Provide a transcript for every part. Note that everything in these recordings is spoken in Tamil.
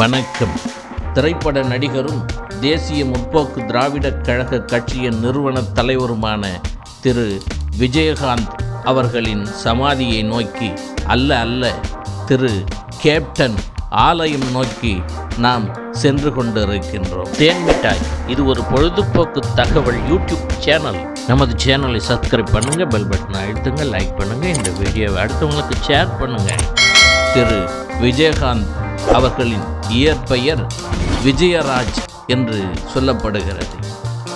வணக்கம். திரைப்பட நடிகரும் தேசிய முற்போக்கு திராவிடக் கழக கட்சியின் நிறுவன தலைவருமான திரு. விஜயகாந்த் அவர்களின் சமாதியை நோக்கி அல்ல அல்ல திரு. கேப்டன் ஆலயம் நோக்கி நாம் சென்று கொண்டிருக்கின்றோம். தேன் மிட்டாய் இது ஒரு பொழுதுபோக்கு தகவல் யூடியூப் சேனல். நமது சேனலை சப்ஸ்கிரைப் பண்ணுங்க பெல் பட்டனை அழுத்துங்க லைக் பண்ணுங்க இந்த வீடியோவை அடுத்தவங்களுக்கு ஷேர் பண்ணுங்க. திரு. விஜயகாந்த் அவர்களின் இயற்பெயர் விஜயராஜ் என்று சொல்லப்படுகிறது.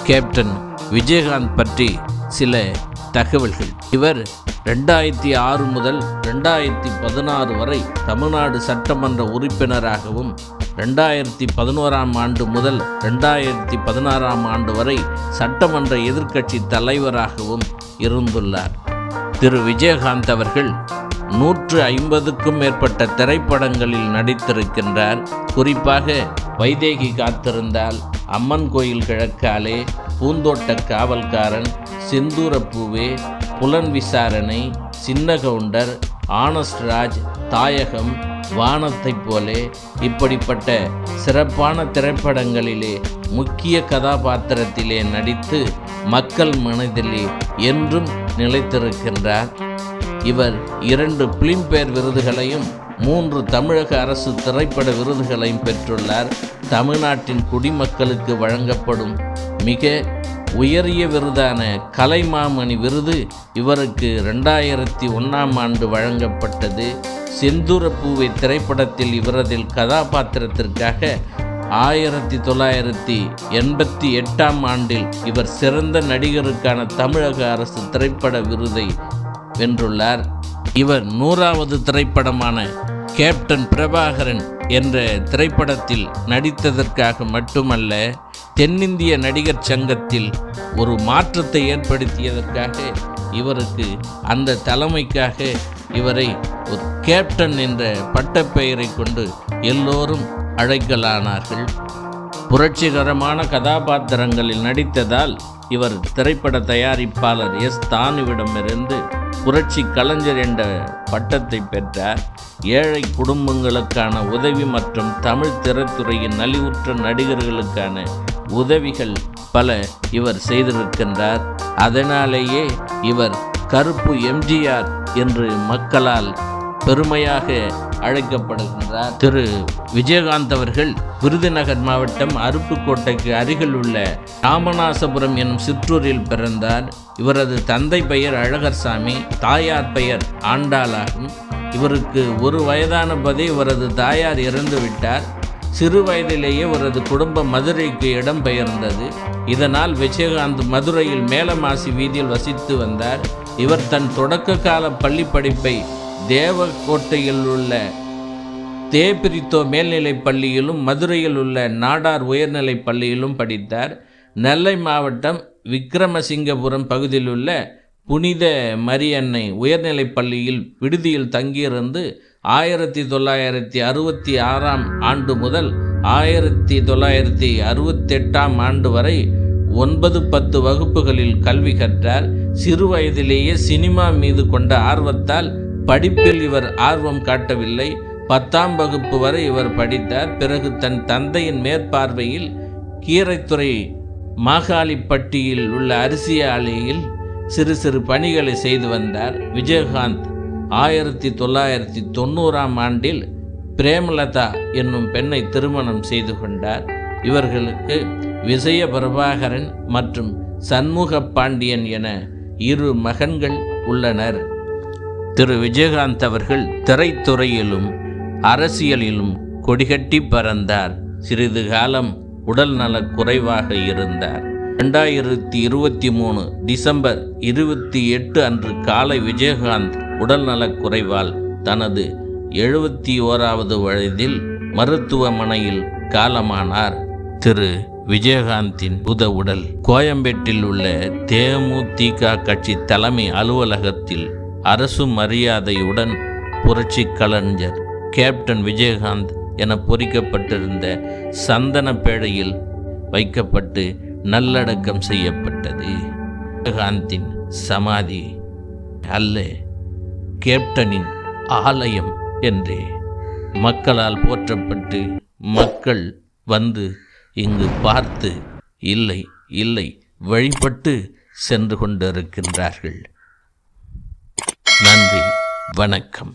கேப்டன் விஜயகாந்த் பற்றி சில தகவல்கள். இவர் ரெண்டாயிரத்தி ஆறு முதல் ரெண்டாயிரத்தி பதினாறு வரை தமிழ்நாடு சட்டமன்ற உறுப்பினராகவும் ரெண்டாயிரத்தி பதினோராம் ஆண்டு முதல் ரெண்டாயிரத்தி பதினாறாம் ஆண்டு வரை சட்டமன்ற எதிர்க்கட்சி தலைவராகவும் இருந்துள்ளார். திரு. விஜயகாந்த் அவர்கள் நூற்று ஐம்பதுக்கும் மேற்பட்ட திரைப்படங்களில் நடித்திருக்கின்றார். குறிப்பாக வைதேகி காத்திருந்தால் அம்மன் கோயில் கிழக்காலே பூந்தோட்ட காவல்காரன் செந்தூரப்பூவே புலன் விசாரணை சின்ன கவுண்டர் ஆனஸ்ட் ராஜ் தாயகம் வானத்தைப் போலே இப்படிப்பட்ட சிறப்பான திரைப்படங்களிலே முக்கிய கதாபாத்திரத்திலே நடித்து மக்கள் மனதிலே என்றும் நிலைத்திருக்கின்றார். இவர் இரண்டு பிலிம்பேர் விருதுகளையும் மூன்று தமிழக அரசு திரைப்பட விருதுகளையும் பெற்றுள்ளார். தமிழ்நாட்டின் குடிமக்களுக்கு வழங்கப்படும் மிக உயரிய விருதான கலைமாமணி விருது இவருக்கு ரெண்டாயிரத்தி ஒன்றாம் ஆண்டு வழங்கப்பட்டது. செந்தூரப்பூவை திரைப்படத்தில் இவரதில் கதாபாத்திரத்திற்காக ஆயிரத்தி தொள்ளாயிரத்தி எண்பத்தி எட்டாம் ஆண்டில் இவர் சிறந்த நடிகருக்கான தமிழக அரசு திரைப்பட விருதை வென்றுள்ளார். இவர் நூறாவது திரைப்படமான கேப்டன் பிரபாகரன் என்ற திரைப்படத்தில் நடித்ததற்காக மட்டுமல்ல தென்னிந்திய நடிகர் சங்கத்தில் ஒரு மாற்றத்தை ஏற்படுத்தியதற்காக இவருக்கு அந்த தலைமைக்காக இவரை ஒரு கேப்டன் என்ற பட்டப்பெயரை கொண்டு எல்லோரும் அழைக்கலானார்கள். புரட்சிகரமான கதாபாத்திரங்களில் நடித்ததால் இவர் திரைப்பட தயாரிப்பாளர் எஸ். தானுவிடமிருந்து புரட்சி கலைஞர் என்ற பட்டத்தை பெற்றார் ஏழை குடும்பங்களுக்கான உதவி மற்றும் தமிழ் திரைத்துறையின் நலிவுற்ற நடிகர்களுக்கான உதவிகள் பல இவர் செய்திருக்கின்றார். அதனாலேயே இவர் கருப்பு எம்ஜிஆர் என்று மக்களால் பெருமையாக அழைக்கப்படுகின்றார் திரு. விஜயகாந்த் அவர்கள் விருதுநகர் மாவட்டம் அருப்புக்கோட்டைக்கு அருகில் உள்ள ராமநாசபுரம் எனும் சிற்றூரில் பிறந்தார். இவரது தந்தை பெயர் அழகர்சாமி தாயார் பெயர் ஆண்டாளாகும். இவருக்கு ஒரு வயதான போதே இவரது தாயார் இறந்து விட்டார். சிறு வயதிலேயே இவரது குடும்பம் மதுரைக்கு இடம்பெயர்ந்தது இதனால் விஜயகாந்த் மதுரையில் மேலமாசி வீதியில் வசித்து வந்தார். இவர் தன் தொடக்க கால பள்ளி படிப்பை தேவக்கோட்டையில் உள்ள தேபிரித்தோ மேல்நிலைப் பள்ளியிலும் மதுரையில் உள்ள நாடார் உயர்நிலைப் பள்ளியிலும் படித்தார். நெல்லை மாவட்டம் விக்கிரமசிங்கபுரம் பகுதியில் உள்ள புனித மரியன்னை உயர்நிலைப் பள்ளியில் விடுதியில் தங்கியிருந்து ஆயிரத்தி தொள்ளாயிரத்தி அறுபத்தி ஆறாம் ஆண்டு முதல் ஆயிரத்தி தொள்ளாயிரத்தி அறுபத்தெட்டாம் ஆண்டு வரை ஒன்பது பத்து வகுப்புகளில் கல்வி கற்றார். சிறு வயதிலேயே சினிமா மீது கொண்ட ஆர்வத்தால் படிப்பில் இவர் ஆர்வம் காட்டவில்லை. பத்தாம் வகுப்பு வரை இவர் படித்தார். பிறகு தன் தந்தையின் மேற்பார்வையில் கீரைத்துறை மாகாளிப்பட்டியில் உள்ள அரிசி ஆலையில் சிறு சிறு பணிகளை செய்து வந்தார். விஜயகாந்த் ஆயிரத்தி தொள்ளாயிரத்தி தொண்ணூறாம் ஆண்டில் பிரேமலதா என்னும் பெண்ணை திருமணம் செய்து கொண்டார். இவர்களுக்கு விஜய பிரபாகரன் மற்றும் சண்முக பாண்டியன் என இரு மகன்கள் உள்ளனர். திரு விஜயகாந்த் அவர்கள் திரைத்துறையிலும் அரசியலிலும் கொடிகட்டி பறந்தார். சிறிது காலம் உடல் நலக் குறைவாக இருந்தார். ரெண்டாயிரத்தி இருபத்தி மூணு டிசம்பர் இருபத்தி எட்டு அன்று காலை விஜயகாந்த் உடல் நலக் குறைவால் தனது எழுபத்தி ஓராவது வயதில் மருத்துவமனையில் காலமானார். திரு விஜயகாந்தின் புத உடல் கோயம்பேட்டில் உள்ள தேமுதிக கட்சி தலைமை அலுவலகத்தில் அரசு மரியாதையுடன் புரட்சி கலைஞர் கேப்டன் விஜயகாந்த் என பொறிக்கப்பட்டிருந்த சந்தன பேழையில் வைக்கப்பட்டு நல்லடக்கம் செய்யப்பட்டது. விஜயகாந்தின் சமாதி அல்ல கேப்டனின் ஆலயம் என்றே. மக்களால் போற்றப்பட்டு மக்கள் வந்து இங்கு பார்த்து இல்லை இல்லை வழிபட்டு சென்று கொண்டிருக்கின்றார்கள். நன்றி வணக்கம்.